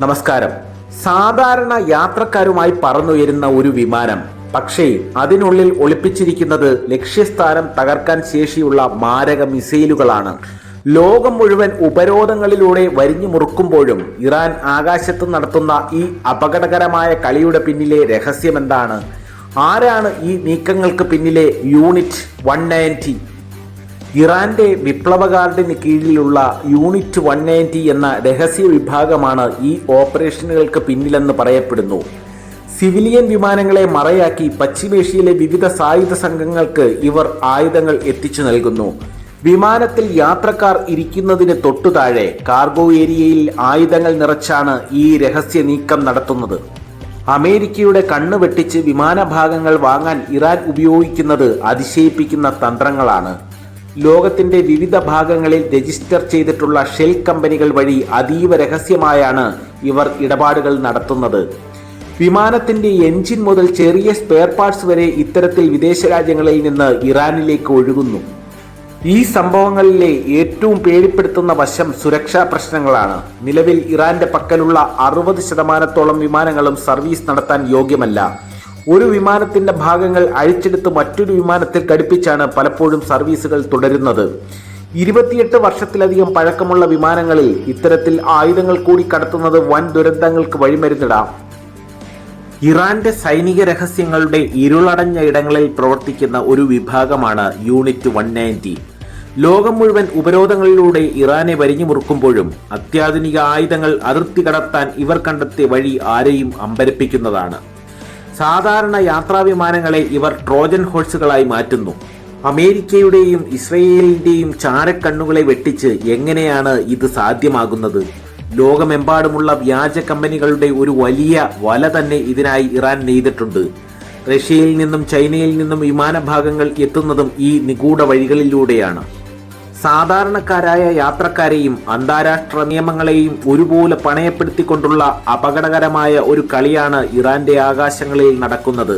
നമസ്കാരം. സാധാരണ യാത്രക്കാരുമായി പറന്നുയരുന്ന ഒരു വിമാനം പക്ഷേ അതിനുള്ളിൽ ഒളിപ്പിച്ചിരിക്കുന്നത് ലക്ഷ്യസ്ഥാനം തകർക്കാൻ ശേഷിയുള്ള മാരക മിസൈലുകളാണ്. ലോകം മുഴുവൻ ഉപരോധങ്ങളിലൂടെ വരിഞ്ഞു മുറുക്കുമ്പോഴും ഇറാൻ ആകാശത്ത് നടത്തുന്ന ഈ അപകടകരമായ കളിയുടെ പിന്നിലെ രഹസ്യമെന്താണ്? ആരാണ് ഈ നീക്കങ്ങൾക്ക് പിന്നിലെ യൂണിറ്റ് വൺ നയന്റി? ഇറാന്റെ വിപ്ലവ ഗാർഡിന് കീഴിലുള്ള യൂണിറ്റ് വൺ നയന്റി എന്ന രഹസ്യ വിഭാഗമാണ് ഈ ഓപ്പറേഷനുകൾക്ക് പിന്നിലെന്ന് പറയപ്പെടുന്നു. സിവിലിയൻ വിമാനങ്ങളെ മറയാക്കി പശ്ചിമേഷ്യയിലെ വിവിധ സായുധ സംഘങ്ങൾക്ക് ഇവർ ആയുധങ്ങൾ എത്തിച്ചു നൽകുന്നു. വിമാനത്തിൽ യാത്രക്കാർ ഇരിക്കുന്നതിന് തൊട്ടു താഴെ കാർഗോ ഏരിയയിൽ ആയുധങ്ങൾ നിറച്ചാണ് ഈ രഹസ്യ നീക്കം നടത്തുന്നത്. അമേരിക്കയുടെ കണ്ണ് വെട്ടിച്ച് വിമാനഭാഗങ്ങൾ വാങ്ങാൻ ഇറാൻ ഉപയോഗിക്കുന്നത് അതിശയിപ്പിക്കുന്ന തന്ത്രങ്ങളാണ്. ലോകത്തിന്റെ വിവിധ ഭാഗങ്ങളിൽ രജിസ്റ്റർ ചെയ്തിട്ടുള്ള ഷെൽ കമ്പനികൾ വഴി അതീവ രഹസ്യമായാണ് ഇവർ ഇടപാടുകൾ നടത്തുന്നത്. വിമാനത്തിന്റെ എഞ്ചിൻ മുതൽ ചെറിയ സ്പെയർ പാർട്സ് വരെ ഇത്തരത്തിൽ വിദേശ രാജ്യങ്ങളിൽ നിന്ന് ഇറാനിലേക്ക് ഒഴുകുന്നു. ഈ സംഭവങ്ങളിലെ ഏറ്റവും പേടിപ്പെടുത്തുന്ന വശം സുരക്ഷാ പ്രശ്നങ്ങളാണ്. നിലവിൽ ഇറാന്റെ പക്കലുള്ള അറുപത് ശതമാനത്തോളം വിമാനങ്ങളും സർവീസ് നടത്താൻ യോഗ്യമല്ല. ഒരു വിമാനത്തിന്റെ ഭാഗങ്ങൾ അഴിച്ചെടുത്ത് മറ്റൊരു വിമാനത്തിൽ ഘടിപ്പിച്ചാണ് പലപ്പോഴും സർവീസുകൾ തുടരുന്നത്. ഇരുപത്തിയെട്ട് വർഷത്തിലധികം പഴക്കമുള്ള വിമാനങ്ങളിൽ ഇത്തരത്തിൽ ആയുധങ്ങൾ കൂടി കടത്തുന്നത് വൻ ദുരന്തങ്ങൾക്ക് വഴിമരുന്നിടാം. ഇറാന്റെ സൈനിക രഹസ്യങ്ങളുടെ ഇരുളടഞ്ഞ ഇടങ്ങളിൽ പ്രവർത്തിക്കുന്ന ഒരു വിഭാഗമാണ് യൂണിറ്റ് വൺ നയന്റി. ലോകം മുഴുവൻ ഉപരോധങ്ങളിലൂടെ ഇറാനെ വരിഞ്ഞു മുറുക്കുമ്പോഴും അത്യാധുനിക ആയുധങ്ങൾ അതിർത്തി കടത്താൻ ഇവർ കണ്ടെത്തിയ വഴി ആരെയും അമ്പരപ്പിക്കുന്നതാണ്. സാധാരണ യാത്രാവിമാനങ്ങളെ ഇവർ ട്രോജൻ ഹോഴ്സുകളായി മാറ്റുന്നു. അമേരിക്കയുടെയും ഇസ്രയേലിന്റെയും ചാരക്കണ്ണുകളെ വെട്ടിച്ച് എങ്ങനെയാണ് ഇത് സാധ്യമാകുന്നത്? ലോകമെമ്പാടുമുള്ള വ്യാജ കമ്പനികളുടെ ഒരു വലിയ വല തന്നെ ഇതിനായി ഇറാൻ നെയ്തിട്ടുണ്ട്. റഷ്യയിൽ നിന്നും ചൈനയിൽ നിന്നും വിമാനഭാഗങ്ങൾ എത്തുന്നതും ഈ നിഗൂഢ വഴികളിലൂടെയാണ്. സാധാരണക്കാരായ യാത്രക്കാരെയും അന്താരാഷ്ട്ര നിയമങ്ങളെയും ഒരുപോലെ പണയപ്പെടുത്തിക്കൊണ്ടുള്ള അപകടകരമായ ഒരു കളിയാണ് ഇറാന്റെ ആകാശങ്ങളിൽ നടക്കുന്നത്.